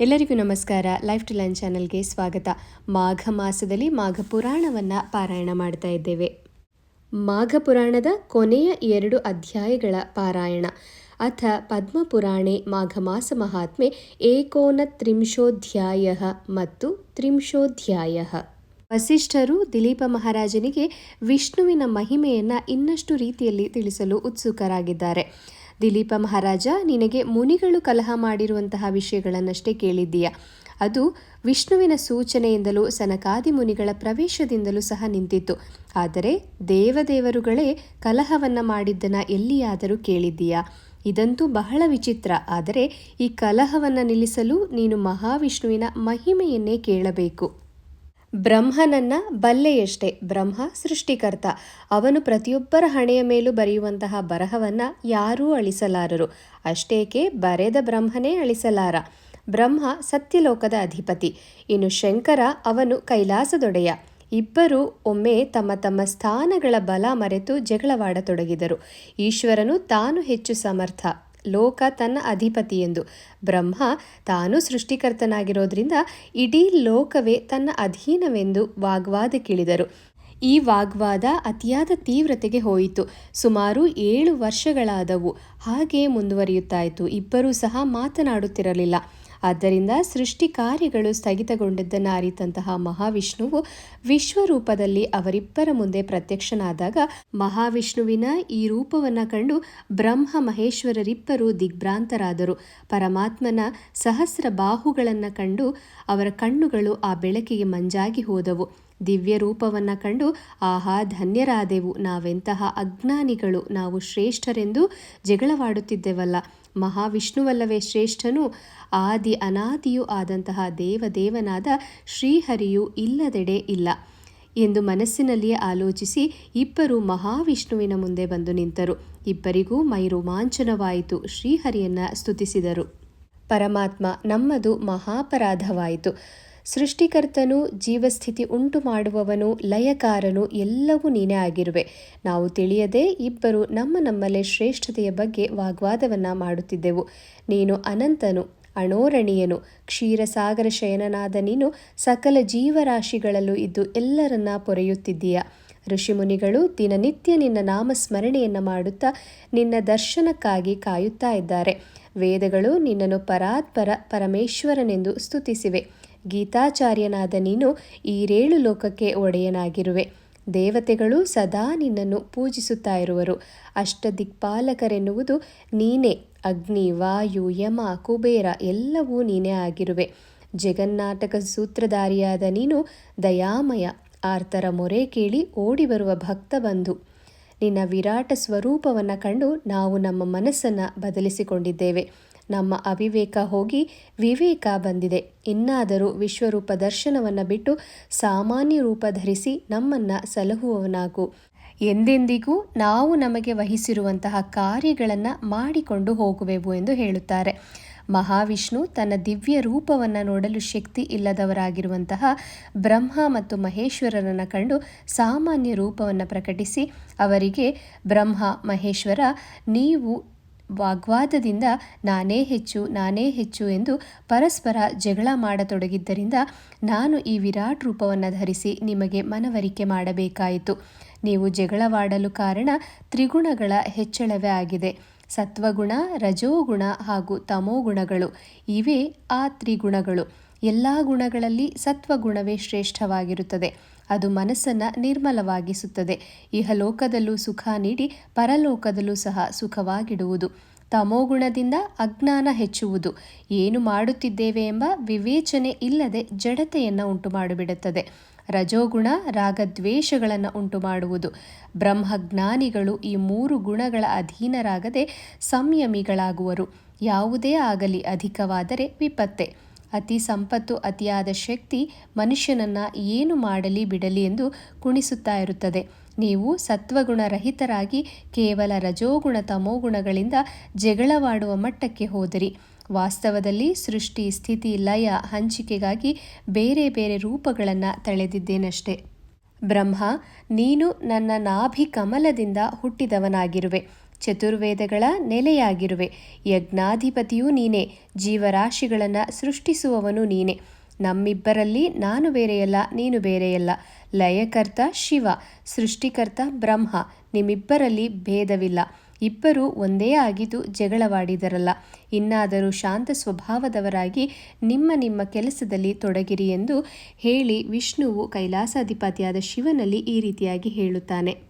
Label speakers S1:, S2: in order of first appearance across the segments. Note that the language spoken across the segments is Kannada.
S1: ಎಲ್ಲರಿಗೂ ನಮಸ್ಕಾರ. ಲೈಫ್ ಟು ಲೈನ್ ಚಾನಲ್ಗೆ ಸ್ವಾಗತ. ಮಾಘ ಮಾಸದಲ್ಲಿ ಮಾಘ ಪುರಾಣವನ್ನು ಪಾರಾಯಣ ಮಾಡ್ತಾ ಇದ್ದೇವೆ. ಮಾಘ ಪುರಾಣದ ಕೊನೆಯ ಎರಡು ಅಧ್ಯಾಯಗಳ ಪಾರಾಯಣ. ಅಥ ಪದ್ಮಪುರಾಣೆ ಮಾಘ ಮಾಸ ಮಹಾತ್ಮೆ ಏಕೋನತ್ರಿಂಶೋಧ್ಯಾಯ ಮತ್ತು ತ್ರಿಂಶೋಧ್ಯಾಯ. ವಸಿಷ್ಠರು ದಿಲೀಪ ಮಹಾರಾಜನಿಗೆ ವಿಷ್ಣುವಿನ ಮಹಿಮೆಯನ್ನು ಇನ್ನಷ್ಟು ರೀತಿಯಲ್ಲಿ ತಿಳಿಸಲು ಉತ್ಸುಕರಾಗಿದ್ದಾರೆ. ದಿಲೀಪ ಮಹಾರಾಜ, ನಿನಗೆ ಮುನಿಗಳು ಕಲಹ ಮಾಡಿರುವಂತಹ ವಿಷಯಗಳನ್ನಷ್ಟೇ ಕೇಳಿದ್ದೀಯ? ಅದು ವಿಷ್ಣುವಿನ ಸೂಚನೆಯಿಂದಲೂ ಸನಕಾದಿ ಮುನಿಗಳ ಪ್ರವೇಶದಿಂದಲೂ ಸಹ ನಿಂತಿತ್ತು. ಆದರೆ ದೇವದೇವರುಗಳೇ ಕಲಹವನ್ನ ಮಾಡಿದ್ದನ ಎಲ್ಲಿಯಾದರೂ ಕೇಳಿದ್ದೀಯಾ? ಇದಂತೂ ಬಹಳ ವಿಚಿತ್ರ. ಆದರೆ ಈ ಕಲಹವನ್ನು ನಿಲ್ಲಿಸಲು ನೀನು ಮಹಾವಿಷ್ಣುವಿನ ಮಹಿಮೆಯನ್ನೇ ಕೇಳಬೇಕು. ಬ್ರಹ್ಮನನ್ನ ಬಲ್ಲೆಯಷ್ಟೇ, ಬ್ರಹ್ಮ ಸೃಷ್ಟಿಕರ್ತ. ಅವನು ಪ್ರತಿಯೊಬ್ಬರ ಹಣೆಯ ಮೇಲೂ ಬರೆಯುವಂತಹ ಬರಹವನ್ನ ಯಾರೂ ಅಳಿಸಲಾರರು. ಅಷ್ಟೇಕೆ, ಬರೆದ ಬ್ರಹ್ಮನೇ ಅಳಿಸಲಾರ. ಬ್ರಹ್ಮ ಸತ್ಯಲೋಕದ ಅಧಿಪತಿ. ಇನ್ನು ಶಂಕರ ಅವನು ಕೈಲಾಸದೊಡೆಯ. ಇಬ್ಬರು ಒಮ್ಮೆ ತಮ್ಮ ತಮ್ಮ ಸ್ಥಾನಗಳ ಬಲ ಮರೆತು ಜಗಳವಾಡತೊಡಗಿದರು. ಈಶ್ವರನು ತಾನು ಹೆಚ್ಚು ಸಮರ್ಥ. ಲೋಕ ತನ್ನ ಅಧಿಪತಿ ಎಂದು ಬ್ರಹ್ಮ ತಾನು ಸೃಷ್ಟಿಕರ್ತನಾಗಿರೋದ್ರಿಂದ ಇಡೀ ಲೋಕವೇ ತನ್ನ ಅಧೀನವೆಂದು ವಾಗ್ವಾದಕ್ಕಿಳಿದರು ಈ ವಾಗ್ವಾದ ಅತಿಯಾದ ತೀವ್ರತೆಗೆ ಹೋಯಿತು. ಸುಮಾರು ಏಳು ವರ್ಷಗಳಾದವು. ಹಾಗೆ ಮುಂದುವರಿಯುತ್ತಾಯಿತು. ಇಬ್ಬರೂ ಸಹ ಮಾತನಾಡುತ್ತಿರಲಿಲ್ಲ. ಆದ್ದರಿಂದ ಸೃಷ್ಟಿ ಕಾರ್ಯಗಳು ಸ್ಥಗಿತಗೊಂಡಿದ್ದನ್ನು ಅರಿತಂತಹ ಮಹಾವಿಷ್ಣುವು ವಿಶ್ವರೂಪದಲ್ಲಿ ಅವರಿಬ್ಬರ ಮುಂದೆ ಪ್ರತ್ಯಕ್ಷನಾದಾಗ ಮಹಾವಿಷ್ಣುವಿನ ಈ ರೂಪವನ್ನು ಕಂಡು ಬ್ರಹ್ಮ ಮಹೇಶ್ವರರಿಬ್ಬರು ದಿಗ್ಭ್ರಾಂತರಾದರು. ಪರಮಾತ್ಮನ ಸಹಸ್ರ ಬಾಹುಗಳನ್ನು ಕಂಡು ಅವರ ಕಣ್ಣುಗಳು ಆ ಬೆಳಕಿಗೆ ಮಂಜಾಗಿ ಹೋದವು. ದಿವ್ಯ ರೂಪವನ್ನು ಕಂಡು, ಆಹಾ, ಧನ್ಯರಾದೆವು. ನಾವೆಂತಹ ಅಜ್ಞಾನಿಗಳು. ನಾವು ಶ್ರೇಷ್ಠರೆಂದು ಜಗಳವಾಡುತ್ತಿದ್ದೆವಲ್ಲ. ಮಹಾವಿಷ್ಣುವಲ್ಲವೇ ಶ್ರೇಷ್ಠನು. ಆದಿ ಅನಾದಿಯೂ ಆದಂತಹ ದೇವದೇವನಾದ ಶ್ರೀಹರಿಯು ಇಲ್ಲದೆಡೆ ಇಲ್ಲ. ಎಂದು ಮನಸ್ಸಿನಲ್ಲಿಯೇ ಆಲೋಚಿಸಿ ಇಬ್ಬರು ಮಹಾವಿಷ್ಣುವಿನ ಮುಂದೆ ಬಂದು ನಿಂತರು. ಇಬ್ಬರಿಗೂ ಮೈ ರೋಮಾಂಚನವಾಯಿತು ಶ್ರೀಹರಿಯನ್ನ ಸ್ತುತಿಸಿದರು. ಪರಮಾತ್ಮ ನಮ್ಮದು ಮಹಾಪರಾಧವಾಯಿತು. ಸೃಷ್ಟಿಕರ್ತನು ಜೀವಸ್ಥಿತಿ ಉಂಟು ಮಾಡುವವನು, ಲಯಕಾರನು ಎಲ್ಲವೂ ನೀನೇ ಆಗಿರುವೆ. ನಾವು ತಿಳಿಯದೆ ಇಬ್ಬರು ನಮ್ಮ ನಮ್ಮಲ್ಲೇ ಶ್ರೇಷ್ಠತೆಯ ಬಗ್ಗೆ ವಾಗ್ವಾದವನ್ನು ಮಾಡುತ್ತಿದ್ದೆವು. ನೀನು ಅನಂತನು, ಅಣೋರಣೀಯನು, ಕ್ಷೀರಸಾಗರ ಶಯನನಾದ ನೀನು ಸಕಲ ಜೀವರಾಶಿಗಳಲ್ಲೂ ಇದ್ದು ಎಲ್ಲರನ್ನ ಪೊರೆಯುತ್ತಿದ್ದೀಯ. ಋಷಿಮುನಿಗಳು ದಿನನಿತ್ಯ ನಿನ್ನ ನಾಮಸ್ಮರಣೆಯನ್ನು ಮಾಡುತ್ತಾ ನಿನ್ನ ದರ್ಶನಕ್ಕಾಗಿ ಕಾಯುತ್ತಾ ಇದ್ದಾರೆ. ವೇದಗಳು ನಿನ್ನನ್ನು ಪರಾತ್ಪರ ಪರಮೇಶ್ವರನೆಂದು ಸ್ತುತಿಸಿವೆ. ಗೀತಾಚಾರ್ಯನಾದ ನೀನು ಈ ರೇಳು ಲೋಕಕ್ಕೆ ಒಡೆಯನಾಗಿರುವೆ. ದೇವತೆಗಳು ಸದಾ ನಿನ್ನನ್ನು ಪೂಜಿಸುತ್ತಾ ಇರುವರು. ಅಷ್ಟದಿಕ್ಪಾಲಕರೆನ್ನುವುದು ನೀನೇ. ಅಗ್ನಿ, ವಾಯು, ಯಮ, ಕುಬೇರ ಎಲ್ಲವೂ ನೀನೇ ಆಗಿರುವೆ. ಜಗನ್ನಾಟಕ ಸೂತ್ರಧಾರಿಯಾದ ನೀನು ದಯಾಮಯ. ಆರ್ತರ ಮೊರೆ ಕೇಳಿ ಓಡಿ ಬರುವ ಭಕ್ತ ಬಂಧು ನಿನ್ನ ವಿರಾಟ ಸ್ವರೂಪವನ್ನು ಕಂಡು ನಾವು ನಮ್ಮ ಮನಸ್ಸನ್ನು ಬದಲಿಸಿಕೊಂಡಿದ್ದೇವೆ. ನಮ್ಮ ಅವಿವೇಕ ಹೋಗಿ ವಿವೇಕ ಬಂದಿದೆ. ಇನ್ನಾದರೂ ವಿಶ್ವರೂಪ ದರ್ಶನವನ್ನು ಬಿಟ್ಟು ಸಾಮಾನ್ಯ ರೂಪ ಧರಿಸಿ ನಮ್ಮನ್ನು ಸಲಹುವವನಾಗು. ಎಂದೆಂದಿಗೂ ನಾವು ನಮಗೆ ವಹಿಸಿರುವಂತಹ ಕಾರ್ಯಗಳನ್ನು ಮಾಡಿಕೊಂಡು ಹೋಗುವೆವು ಎಂದು ಹೇಳುತ್ತಾರೆ. ಮಹಾವಿಷ್ಣು ತನ್ನ ದಿವ್ಯ ರೂಪವನ್ನು ನೋಡಲು ಶಕ್ತಿ ಇಲ್ಲದವರಾಗಿರುವಂತಹ ಬ್ರಹ್ಮ ಮತ್ತು ಮಹೇಶ್ವರರನ್ನು ಕಂಡು ಸಾಮಾನ್ಯ ರೂಪವನ್ನು ಪ್ರಕಟಿಸಿ ಅವರಿಗೆ, ಬ್ರಹ್ಮ, ಮಹೇಶ್ವರ, ನೀವು ವಾಗ್ವಾದದಿಂದ ನಾನೇ ಹೆಚ್ಚು ನಾನೇ ಹೆಚ್ಚು ಎಂದು ಪರಸ್ಪರ ಜಗಳ ಮಾಡತೊಡಗಿದ್ದರಿಂದ ನಾನು ಈ ವಿರಾಟ್ ರೂಪವನ್ನು ಧರಿಸಿ ನಿಮಗೆ ಮನವರಿಕೆ ಮಾಡಬೇಕಾಯಿತು. ನೀವು ಜಗಳವಾಡಲು ಕಾರಣ ತ್ರಿಗುಣಗಳ ಹೆಚ್ಚಳವೇ ಆಗಿದೆ. ಸತ್ವಗುಣ, ರಜೋಗುಣ ಹಾಗೂ ತಮೋಗುಣಗಳು, ಇವೇ ಆ ತ್ರಿಗುಣಗಳು. ಎಲ್ಲ ಗುಣಗಳಲ್ಲಿ ಸತ್ವಗುಣವೇ ಶ್ರೇಷ್ಠವಾಗಿರುತ್ತದೆ. ಅದು ಮನಸ್ಸನ್ನು ನಿರ್ಮಲವಾಗಿಸುತ್ತದೆ. ಇಹಲೋಕದಲ್ಲೂ ಸುಖ ನೀಡಿ ಪರಲೋಕದಲ್ಲೂ ಸಹ ಸುಖವಾಗಿಡುವುದು. ತಮೋಗುಣದಿಂದ ಅಜ್ಞಾನ ಹೆಚ್ಚುವುದು. ಏನು ಮಾಡುತ್ತಿದ್ದೇವೆ ಎಂಬ ವಿವೇಚನೆ ಇಲ್ಲದೆ ಜಡತೆಯನ್ನು ಉಂಟು ಮಾಡಿಬಿಡುತ್ತದೆ ರಜೋಗುಣ, ರಾಗದ್ವೇಷಗಳನ್ನು ಉಂಟು ಮಾಡುವುದು ಬ್ರಹ್ಮಜ್ಞಾನಿಗಳು ಈ ಮೂರು ಗುಣಗಳ ಅಧೀನರಾಗದೆ ಸಂಯಮಿಗಳಾಗುವರು. ಯಾವುದೇ ಆಗಲಿ ಅಧಿಕವಾದರೆ ವಿಪತ್ತೆ. ಅತಿ ಸಂಪತ್ತು, ಅತಿಯಾದ ಶಕ್ತಿ ಮನುಷ್ಯನನ್ನು ಏನು ಮಾಡಲಿ ಬಿಡಲಿ ಎಂದು ಕುಣಿಸುತ್ತಾ ಇರುತ್ತದೆ. ನೀವು ಸತ್ವಗುಣ ರಹಿತರಾಗಿ ಕೇವಲ ರಜೋಗುಣ, ತಮೋಗುಣಗಳಿಂದ ಜಗಳವಾಡುವ ಮಟ್ಟಕ್ಕೆ ಹೋದಿರಿ. ವಾಸ್ತವದಲ್ಲಿ ಸೃಷ್ಟಿ, ಸ್ಥಿತಿ, ಲಯ, ಹಂಚಿಕೆಗಾಗಿ ಬೇರೆ ಬೇರೆ ರೂಪಗಳನ್ನು ತಳೆದಿದ್ದೇನಷ್ಟೆ. ಬ್ರಹ್ಮ, ನೀನು ನನ್ನ ನಾಭಿ ಕಮಲದಿಂದ ಹುಟ್ಟಿದವನಾಗಿರುವೆ. ಚತುರ್ವೇದಗಳ ನೆಲೆಯಾಗಿರುವೆ. ಯಜ್ಞಾಧಿಪತಿಯೂ ನೀನೇ, ಜೀವರಾಶಿಗಳನ್ನು ಸೃಷ್ಟಿಸುವವನು ನೀನೆ. ನಮ್ಮಿಬ್ಬರಲ್ಲಿ ನಾನು ಬೇರೆಯಲ್ಲ, ನೀನು ಬೇರೆಯಲ್ಲ. ಲಯಕರ್ತ ಶಿವ, ಸೃಷ್ಟಿಕರ್ತ ಬ್ರಹ್ಮ, ನಿಮ್ಮಿಬ್ಬರಲ್ಲಿ ಭೇದವಿಲ್ಲ. ಇಬ್ಬರು ಒಂದೇ ಆಗಿದ್ದು ಜಗಳವಾಡಿದರಲ್ಲ. ಇನ್ನಾದರೂ ಶಾಂತ ಸ್ವಭಾವದವರಾಗಿ ನಿಮ್ಮ ನಿಮ್ಮ ಕೆಲಸದಲ್ಲಿ ತೊಡಗಿರಿ ಎಂದು ಹೇಳಿ ವಿಷ್ಣುವು ಕೈಲಾಸಾಧಿಪತಿಯಾದ ಶಿವನಲ್ಲಿ ಈ ರೀತಿಯಾಗಿ ಹೇಳುತ್ತಾನೆ.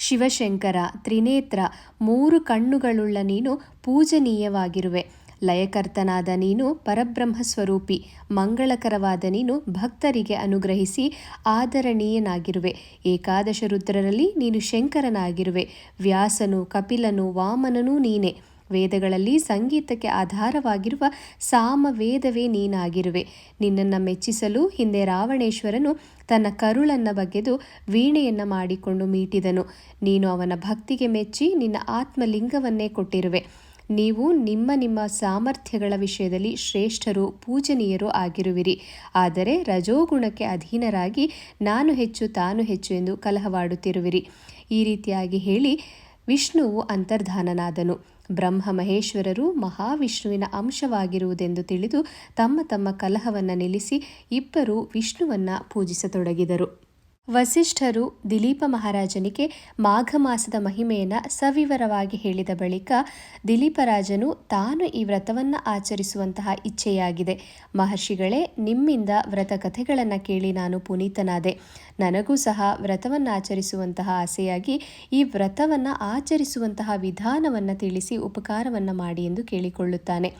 S1: ಶಿವಶಂಕರ, ತ್ರಿನೇತ್ರ ಮೂರು ಕಣ್ಣುಗಳುಳ್ಳ ನೀನು ಪೂಜನೀಯವಾಗಿರುವೆ. ಲಯಕರ್ತನಾದ ನೀನು ಪರಬ್ರಹ್ಮ ಸ್ವರೂಪಿ ಮಂಗಳಕರವಾದ ನೀನು ಭಕ್ತರಿಗೆ ಅನುಗ್ರಹಿಸಿ ಆದರಣೀಯನಾಗಿರುವೆ. ಏಕಾದಶ ರುದ್ರರಲ್ಲಿ ನೀನು ಶಂಕರನಾಗಿರುವೆ. ವ್ಯಾಸನು, ಕಪಿಲನು, ವಾಮನನೂ ನೀನೆ. ವೇದಗಳಲ್ಲಿ ಸಂಗೀತಕ್ಕೆ ಆಧಾರವಾಗಿರುವ ಸಾಮವೇದವೇ ನೀನಾಗಿರುವೆ. ನಿನ್ನನ್ನು ಮೆಚ್ಚಿಸಲು ಹಿಂದೆ ರಾವಣೇಶ್ವರನು ತನ್ನ ಕರುಳನ್ನ ಬಗೆದು ವೀಣೆಯನ್ನು ಮಾಡಿಕೊಂಡು ಮೀಟಿದನು. ನೀನು ಅವನ ಭಕ್ತಿಗೆ ಮೆಚ್ಚಿ ನಿನ್ನ ಆತ್ಮಲಿಂಗವನ್ನೇ ಕೊಟ್ಟಿರುವೆ. ನೀವು ನಿಮ್ಮ ನಿಮ್ಮ ಸಾಮರ್ಥ್ಯಗಳ ವಿಷಯದಲ್ಲಿ ಶ್ರೇಷ್ಠರು, ಪೂಜನೀಯರು ಆಗಿರುವಿರಿ. ಆದರೆ ರಜೋಗುಣಕ್ಕೆ ಅಧೀನರಾಗಿ ನಾನು ಹೆಚ್ಚು ತಾನು ಹೆಚ್ಚು ಎಂದು ಕಲಹವಾಡುತ್ತಿರುವಿರಿ. ಈ ರೀತಿಯಾಗಿ ಹೇಳಿ ವಿಷ್ಣುವು ಅಂತರ್ಧಾನನಾದನು. ಬ್ರಹ್ಮ ಮಹೇಶ್ವರರು ಮಹಾವಿಷ್ಣುವಿನ ಅಂಶವಾಗಿರುವುದೆಂದು ತಿಳಿದು ತಮ್ಮ ತಮ್ಮ ಕಲಹವನ್ನು ನಿಲ್ಲಿಸಿ ಇಬ್ಬರು ವಿಷ್ಣುವನ್ನ ಪೂಜಿಸತೊಡಗಿದರು. ವಸಿಷ್ಠರು ದಿಲೀಪ ಮಹಾರಾಜನಿಗೆ ಮಾಘ ಮಾಸದ ಮಹಿಮೆಯನ್ನು ಸವಿವರವಾಗಿ ಹೇಳಿದ ಬಳಿಕ ದಿಲೀಪರಾಜನು ತಾನು ಈ ವ್ರತವನ್ನು ಆಚರಿಸುವಂತಹ ಇಚ್ಛೆಯಾಗಿದೆ. ಮಹರ್ಷಿಗಳೇ, ನಿಮ್ಮಿಂದ ವ್ರತ ಕಥೆಗಳನ್ನು ಕೇಳಿ ನಾನು ಪುನೀತನಾದೆ. ನನಗೂ ಸಹ ವ್ರತವನ್ನು ಆಚರಿಸುವಂತಹ ಆಸೆಯಾಗಿ ಈ ವ್ರತವನ್ನು ಆಚರಿಸುವಂತಹ ವಿಧಾನವನ್ನು ತಿಳಿಸಿ ಉಪಕಾರವನ್ನು ಮಾಡಿ ಎಂದು ಕೇಳಿಕೊಳ್ಳುತ್ತಾನೆ.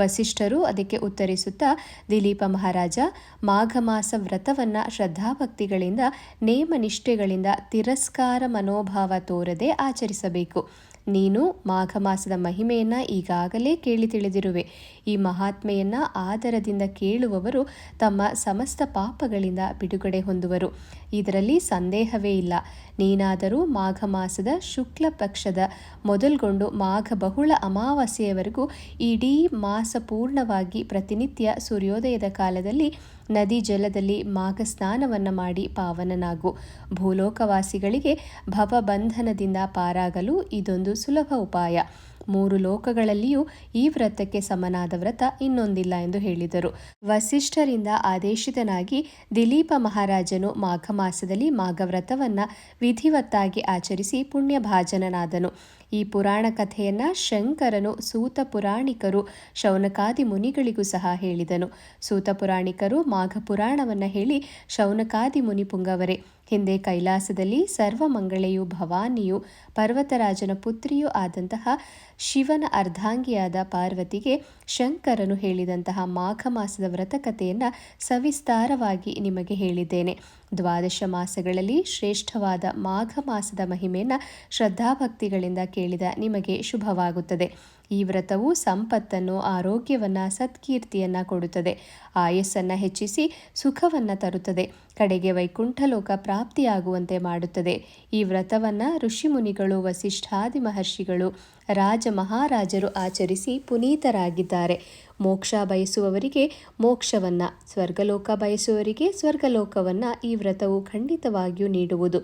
S1: ವಸಿಷ್ಠರು ಅದಕ್ಕೆ ಉತ್ತರಿಸುತ್ತಾ, ದಿಲೀಪ ಮಹಾರಾಜ ಮಾಘ ಮಾಸ ವ್ರತವನ್ನು ಶ್ರದ್ಧಾಭಕ್ತಿಗಳಿಂದ ನೇಮ ನಿಷ್ಠೆಗಳಿಂದ ತಿರಸ್ಕಾರ ಮನೋಭಾವ ತೋರದೆ ಆಚರಿಸಬೇಕು. ನೀನು ಮಾಘ ಮಾಸದ ಮಹಿಮೆಯನ್ನು ಈಗಾಗಲೇ ಕೇಳಿ ತಿಳಿದಿರುವೆ. ಈ ಮಹಾತ್ಮೆಯನ್ನ ಆದರದಿಂದ ಕೇಳುವವರು ತಮ್ಮ ಸಮಸ್ತ ಪಾಪಗಳಿಂದ ಬಿಡುಗಡೆ ಹೊಂದುವರು. ಇದರಲ್ಲಿ ಸಂದೇಹವೇ ಇಲ್ಲ. ನೀನಾದರೂ ಮಾಘ ಮಾಸದ ಶುಕ್ಲ ಪಕ್ಷದ ಮೊದಲ್ಗೊಂಡು ಮಾಘ ಬಹುಳ ಅಮಾವಾಸ್ಯೆಯವರೆಗೂ ಇಡೀ ಮಾಸ ಪೂರ್ಣವಾಗಿ ಪ್ರತಿನಿತ್ಯ ಸೂರ್ಯೋದಯದ ಕಾಲದಲ್ಲಿ ನದಿ ಜಲದಲ್ಲಿ ಮಾಘ ಸ್ನಾನವನ್ನು ಮಾಡಿ ಪಾವನನಾಗು. ಭೂಲೋಕವಾಸಿಗಳಿಗೆ ಭವಬಂಧನದಿಂದ ಪಾರಾಗಲು ಇದೊಂದು ಸುಲಭ ಉಪಾಯ. ಮೂರು ಲೋಕಗಳಲ್ಲಿಯೂ ಈ ವ್ರತಕ್ಕೆ ಸಮನಾದ ವ್ರತ ಇನ್ನೊಂದಿಲ್ಲ ಎಂದು ಹೇಳಿದರು. ವಸಿಷ್ಠರಿಂದ ಆದೇಶಿತನಾಗಿ ದಿಲೀಪ ಮಹಾರಾಜನು ಮಾಘ ಮಾಸದಲ್ಲಿ ಮಾಘ ವ್ರತವನ್ನ ವಿಧಿವತ್ತಾಗಿ ಆಚರಿಸಿ ಪುಣ್ಯಭಾಜನನಾದನು. ಈ ಪುರಾಣ ಕಥೆಯನ್ನು ಶಂಕರನು ಸೂತ ಪುರಾಣಿಕರು, ಶೌನಕಾದಿ ಮುನಿಗಳಿಗೂ ಸಹ ಹೇಳಿದನು. ಸೂತ ಪುರಾಣಿಕರು ಮಾಘ ಪುರಾಣವನ್ನ ಹೇಳಿ ಶೌನಕಾದಿ ಮುನಿ ಪುಂಗವರೇ ಹಿಂದೆ ಕೈಲಾಸದಲ್ಲಿ ಸರ್ವಮಂಗಳೆಯು ಭವಾನಿಯು ಪರ್ವತರಾಜನ ಪುತ್ರಿಯೂ ಆದಂತಹ ಶಿವನ ಅರ್ಧಾಂಗಿಯಾದ ಪಾರ್ವತಿಗೆ ಶಂಕರನು ಹೇಳಿದಂತಹ ಮಾಘ ಮಾಸದ ವ್ರತಕಥೆಯನ್ನು ಸವಿಸ್ತಾರವಾಗಿ ನಿಮಗೆ ಹೇಳಿದ್ದೇನೆ. ದ್ವಾದಶ ಮಾಸಗಳಲ್ಲಿ ಶ್ರೇಷ್ಠವಾದ ಮಾಘ ಮಾಸದ ಮಹಿಮೆಯನ್ನು ಶ್ರದ್ಧಾಭಕ್ತಿಗಳಿಂದ ಕೇಳಿದ ನಿಮಗೆ ಶುಭವಾಗುತ್ತದೆ. ಈ ವ್ರತವು ಸಂಪತ್ತನ್ನು, ಆರೋಗ್ಯವನ್ನು, ಸತ್ಕೀರ್ತಿಯನ್ನು ಕೊಡುತ್ತದೆ. ಆಯಸ್ಸನ್ನು ಹೆಚ್ಚಿಸಿ ಸುಖವನ್ನು ತರುತ್ತದೆ. ಕಡೆಗೆ ವೈಕುಂಠಲೋಕ ಪ್ರಾಪ್ತಿಯಾಗುವಂತೆ ಮಾಡುತ್ತದೆ. ಈ ವ್ರತವನ್ನು ಋಷಿಮುನಿಗಳು, ವಸಿಷ್ಠಾದಿ ಮಹರ್ಷಿಗಳು, ರಾಜ ಮಹಾರಾಜರು ಆಚರಿಸಿ ಪುನೀತರಾಗಿದ್ದಾರೆ. ಮೋಕ್ಷ ಬಯಸುವವರಿಗೆ ಮೋಕ್ಷವನ್ನು, ಸ್ವರ್ಗಲೋಕ ಬಯಸುವವರಿಗೆ ಸ್ವರ್ಗಲೋಕವನ್ನು ಈ ವ್ರತವು ಖಂಡಿತವಾಗಿಯೂ ನೀಡುವುದು.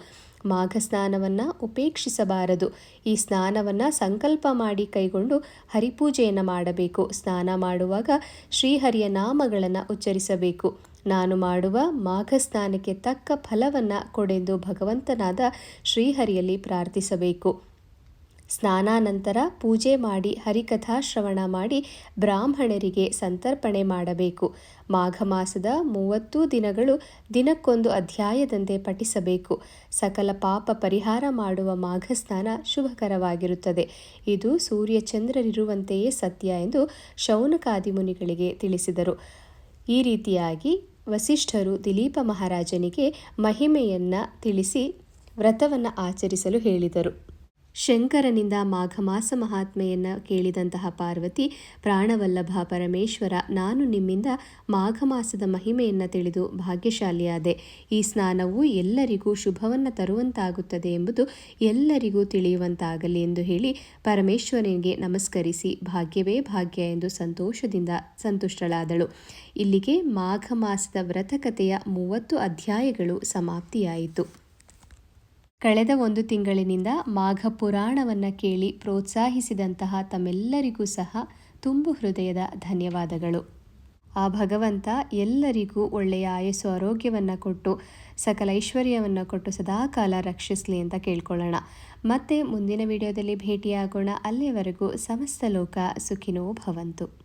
S1: ಮಾಘ ಸ್ನಾನವನ್ನು ಉಪೇಕ್ಷಿಸಬಾರದು. ಈ ಸ್ನಾನವನ್ನು ಸಂಕಲ್ಪ ಮಾಡಿ ಕೈಗೊಂಡು ಹರಿಪೂಜೆಯನ್ನು ಮಾಡಬೇಕು. ಸ್ನಾನ ಮಾಡುವಾಗ ಶ್ರೀಹರಿಯ ನಾಮಗಳನ್ನು ಉಚ್ಚರಿಸಬೇಕು. ನಾನು ಮಾಡುವ ಮಾಘ ಸ್ನಾನಕ್ಕೆ ತಕ್ಕ ಫಲವನ್ನು ಕೊಡೆಂದು ಭಗವಂತನಾದ ಶ್ರೀಹರಿಯಲ್ಲಿ ಪ್ರಾರ್ಥಿಸಬೇಕು. ಸ್ನಾನಾನಂತರ ಪೂಜೆ ಮಾಡಿ ಹರಿಕಥಾ ಶ್ರವಣ ಮಾಡಿ ಬ್ರಾಹ್ಮಣರಿಗೆ ಸಂತರ್ಪಣೆ ಮಾಡಬೇಕು. ಮಾಘ ಮಾಸದ ಮೂವತ್ತು ದಿನಗಳು ದಿನಕ್ಕೊಂದು ಅಧ್ಯಾಯದಂತೆ ಪಠಿಸಬೇಕು. ಸಕಲ ಪಾಪ ಪರಿಹಾರ ಮಾಡುವ ಮಾಘ ಸ್ನಾನ ಶುಭಕರವಾಗಿರುತ್ತದೆ. ಇದು ಸೂರ್ಯಚಂದ್ರರಿರುವಂತೆಯೇ ಸತ್ಯ ಎಂದು ಶೌನಕಾದಿ ಮುನಿಗಳಿಗೆ ತಿಳಿಸಿದರು. ಈ ರೀತಿಯಾಗಿ ವಸಿಷ್ಠರು ದಿಲೀಪ ಮಹಾರಾಜನಿಗೆ ಮಹಿಮೆಯನ್ನು ತಿಳಿಸಿ ವ್ರತವನ್ನು ಆಚರಿಸಲು ಹೇಳಿದರು. ಶಂಕರನಿಂದ ಮಾಘ ಮಾಸ ಮಹಾತ್ಮೆಯನ್ನು ಕೇಳಿದಂತಹ ಪಾರ್ವತಿ, ಪ್ರಾಣವಲ್ಲಭ ಪರಮೇಶ್ವರ, ನಾನು ನಿಮ್ಮಿಂದ ಮಾಘ ಮಾಸದ ಮಹಿಮೆಯನ್ನು ತಿಳಿದು ಭಾಗ್ಯಶಾಲಿಯಾದೆ. ಈ ಸ್ನಾನವು ಎಲ್ಲರಿಗೂ ಶುಭವನ್ನು ತರುವಂತಾಗುತ್ತದೆ ಎಂಬುದು ಎಲ್ಲರಿಗೂ ತಿಳಿಯುವಂತಾಗಲಿ ಎಂದು ಹೇಳಿ ಪರಮೇಶ್ವರನಿಗೆ ನಮಸ್ಕರಿಸಿ ಭಾಗ್ಯವೇ ಭಾಗ್ಯ ಎಂದು ಸಂತೋಷದಿಂದ ಸಂತುಷ್ಟಳಾದಳು. ಇಲ್ಲಿಗೆ ಮಾಘ ಮಾಸದ ವ್ರತಕತೆಯ ಮೂವತ್ತು ಅಧ್ಯಾಯಗಳು ಸಮಾಪ್ತಿಯಾಯಿತು. ಕಳೆದ ಒಂದು ತಿಂಗಳಿನಿಂದ ಮಾಘ ಪುರಾಣವನ್ನು ಕೇಳಿ ಪ್ರೋತ್ಸಾಹಿಸಿದಂತಹ ತಮ್ಮೆಲ್ಲರಿಗೂ ಸಹ ತುಂಬು ಹೃದಯದ ಧನ್ಯವಾದಗಳು. ಆ ಭಗವಂತ ಎಲ್ಲರಿಗೂ ಒಳ್ಳೆಯ ಆಯಸ್ಸು ಆರೋಗ್ಯವನ್ನು ಕೊಟ್ಟು, ಸಕಲ ಐಶ್ವರ್ಯವನ್ನು ಕೊಟ್ಟು ಸದಾಕಾಲ ರಕ್ಷಿಸಲಿ ಅಂತ ಕೇಳ್ಕೊಳ್ಳೋಣ. ಮತ್ತೆ ಮುಂದಿನ ವಿಡಿಯೋದಲ್ಲಿ ಭೇಟಿಯಾಗೋಣ. ಅಲ್ಲಿಯವರೆಗೂ ಸಮಸ್ತ ಲೋಕ ಸುಖಿನೋ ಭವಂತು.